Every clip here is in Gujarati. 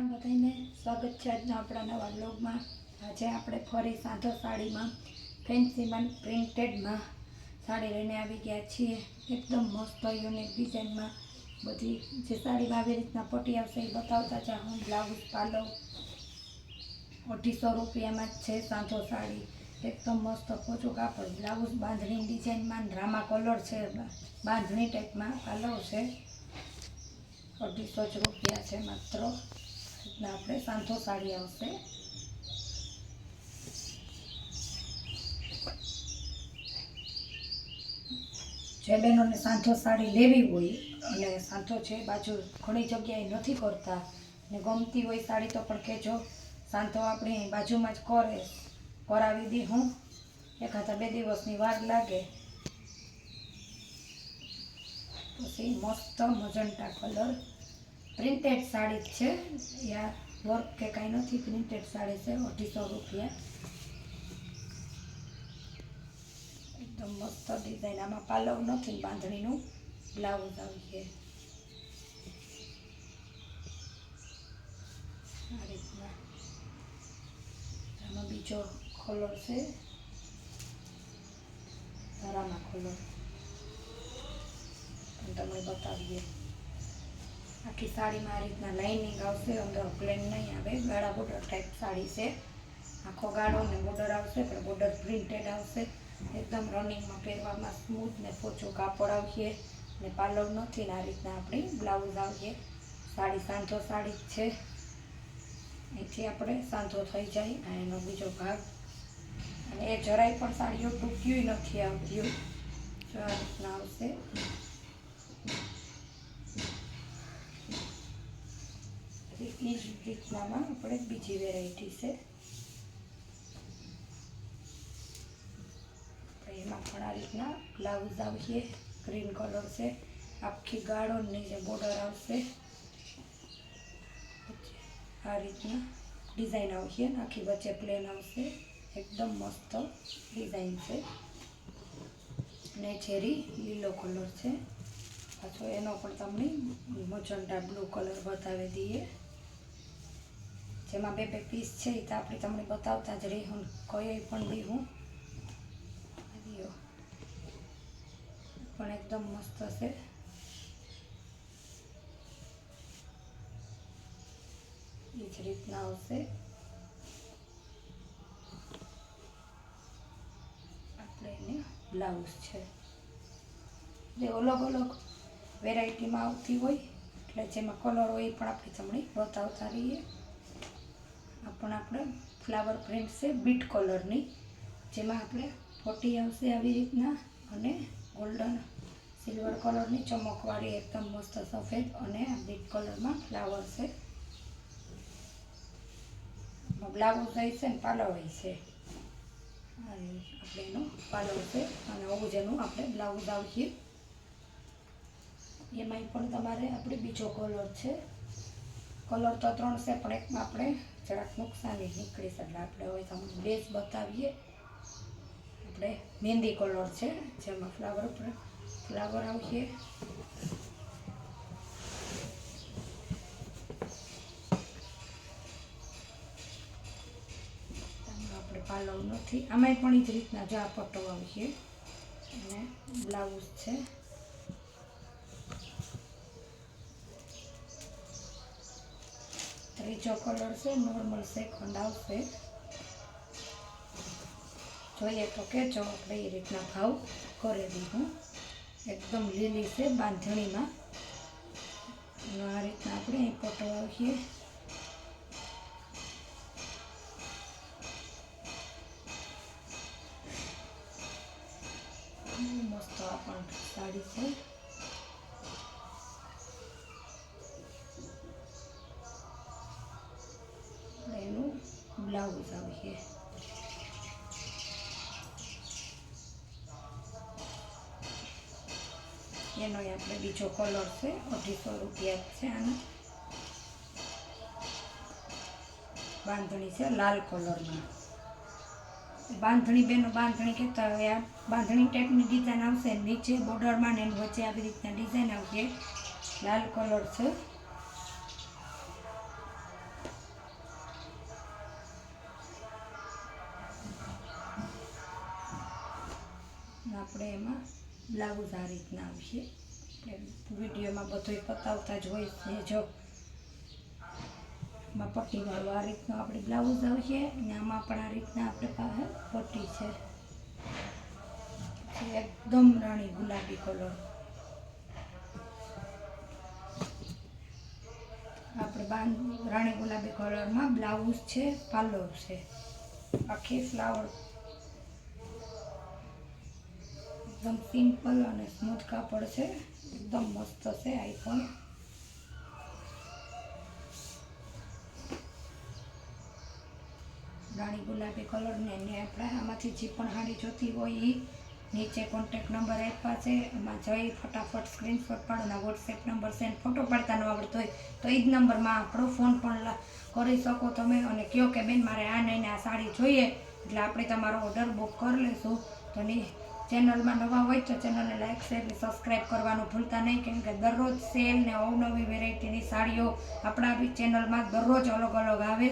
રામ બધાને સ્વાગત છે આજના આપણા નવા બ્લોગમાં આજે આપણે ફરી સાંધો સાડીમાં ફેન્સીમાં પ્રિન્ટેડમાં સાડી લઈને આવી ગયા છીએ. એકદમ મસ્ત યુનિક ડિઝાઇનમાં બધી જે સાડીમાં આવી રીતના પટી આવશે એ બતાવતા જાઉં બ્લાઉઝ પાલવ અઢીસો રૂપિયામાં જ છે સાંધો સાડી. એકદમ મસ્ત પોચું કાપડ બ્લાઉઝ બાંધણી ડિઝાઇનમાં ડ્રામા કલર છે, બાંધણી ટાઈપમાં પાલવ છે. અઢીસો જ રૂપિયા છે માત્ર. એટલે આપણે સાંધો સાડી આવશે. જે બહેનોને સાંથો સાડી લેવી હોય અને સાંધો છે બાજુ ઘણી જગ્યાએ નથી કરતા ને ગમતી હોય સાડી તો પણ કહેજો. સાંધો આપણી બાજુમાં જ કરે, કરાવી દી હું. એકાદા બે દિવસની વાર લાગે. પછી મસ્ત મજંટા કલર. પ્રિન્ટેડ સાડી છે. યા વર્ક કે કાંઈ નથી, પ્રિન્ટેડ સાડી છે, અઢીસો રૂપિયા. એકદમ મસ્ત ડિઝાઇન આમાં પાલવ નથી, બાંધણીનું. બ્લાઉઝ આવી છે. આ રીતના. આમાં બીજો કલર છે. ધારાના કલર પણ તમને બતાવીએ. આખી સાડીમાં આ રીતના લાઇનિંગ આવશે, અંદર પ્લેન નહીં આવે. ગાળા બોર્ડર ટાઈપ સાડી છે. આખો ગાળો ને બોર્ડર આવશે, પણ બોર્ડર પ્રિન્ટેડ આવશે. એકદમ રનિંગમાં પહેરવામાં સ્મૂથ ને પોચું કાપડ આવશે. ને પાલવ નથી ને આ રીતના આપણી બ્લાઉઝ આવીએ સાડી સાંધો સાડી જ છે. એથી આપણે સાંધો થઈ જાય, આ એનો બીજો ભાગ. અને એ જરાય પણ સાડીઓ ટૂંક્યું નથી આવતી. આ રીતના આવશે. એ જ રીતનામાં આપણે બીજી વેરાયટી છે. એમાં પણ આ રીતના બ્લાઉઝ આવશે ગ્રીન કલર છે, આખી ગાળો નીચે બોર્ડર આવશે. આ રીતના ડિઝાઇન આવશે, આખી વચ્ચે પ્લેન આવશે. એકદમ મસ્ત ડિઝાઇન છે. ને ચેરી લીલો કલર છે. પાછો એનો પણ તમને મજંટા બ્લુ કલર બતાવી દઈએ. જેમાં બે બે પીસ છે, એ તો આપણે તમને બતાવતા જ રહી હું કઈ પણ બી હું. પણ એકદમ મસ્ત છે. એ જ રીતના આવશે. આપણે એને બ્લાઉઝ છે. જે અલગ અલગ વેરાયટીમાં આવતી હોય, એટલે જેમાં કલર હોય એ પણ આપણે તમને બતાવતા રહીએ. આ પણ આપણે ફ્લાવર પ્રિન્ટ છે બીટ કલરની જેમાં આપણે ફોટી આવશે આવી રીતના અને ગોલ્ડન સિલ્વર કલરની ચમકવાળી એકદમ મસ્ત સફેદ અને બીટ કલરમાં ફ્લાવર છે. બ્લાઉઝ હોય છે ને પાલવ હોય છે. આપણે એનો પાલવ છે અને આવું જેનું આપણે બ્લાઉઝ આવશે. એમાંય પણ તમારે આપણે બીજો કલર છે કલર તો ત્રણ છે, પણ એકમાં આપણે જરાક નુકસાની નીકળી છે એટલે આપણે હવે તમને બેઝ બતાવીએ. આપણે મહેંદી કલર છે, જેમાં ફ્લાવર ફ્લાવર આવશે. આપણે પાલવ નથી. આમાંય પણ એ જ રીતના જા પટ્ટો આવશે. અને બ્લાઉઝ છે. ત્રીજો કલર છે, નોર્મલ સેકન્ડ આવશે. જોઈએ તો કેજો આપણે એ રીતના ભાવ કરી દીધું એકદમ લીલી છે બાંધણીમાં. આ રીતના આપણે અહીં પટો આવીએ મસ્ત આ સાડી છે. Blouse here. એનો આપણે બીજો કલર છે અઢીસો રૂપિયા છે આનો બાંધણી છે લાલ કલરમાં બાંધણી બેનો બાંધણી કહેતા હોય આ બાંધણી ટાઈપની ડિઝાઇન આવશે નીચે બોર્ડરમાં ને વચ્ચે આવી રીતના ડિઝાઇન આવશે લાલ કલર છે આપણે એમાં બ્લાઉઝ આ રીતના આવશે. વિડીયોમાં બધોય બતાવતા જ હોય છે. જો પટ્ટી પટ્ટીવાળું આ રીતનું આપણે બ્લાઉઝ આવશે અને આમાં પણ આ રીતના આપણે પાસે પટ્ટી છે. એકદમ રાણી ગુલાબી કલર. આપણે બાંધ રાણી ગુલાબી કલરમાં બ્લાઉઝ છે પાલો છે. આખી ફ્લાવર એકદમ સિમ્પલ અને સ્મૂથ કાપડ છે. એકદમ મસ્ત છે આઈફોન. રાણી ગુલાબી કલરને ને આપણે આમાંથી જે પણ હાડી જોતી હોય એ નીચે કોન્ટેક નંબર આપ્યા છે. એમાં જઈ ફટાફટ સ્ક્રીનશોટ પાડવાના વોટ્સએપ નંબર સેન્ડ ફોટો પાડતા ન આવડતો હોય તો એ જ નંબરમાં આપણો ફોન પણ કરી શકો તમે અને કહો કે બેન મારે આ નહીં આ સાડી જોઈએ એટલે આપણે તમારો ઓર્ડર બુક કરી લઈશું. તો ની ચેનલમાં નવા હોય તો ચેનલને લાઇક શેર ને સબસ્ક્રાઈબ કરવાનું ભૂલતા નહીં, કેમ કે દરરોજ સેલ ને અવનવી વેરાયટીની સાડીઓ આપણા બી ચેનલમાં દરરોજ અલગ અલગ આવે.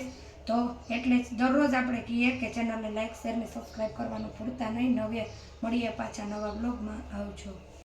તો એટલે દરરોજ આપણે કહીએ કે ચેનલને લાઈક શેર ને સબસ્ક્રાઈબ કરવાનું ભૂલતા નહીં. નવે મળીએ પાછા નવા બ્લોગમાં આવજો.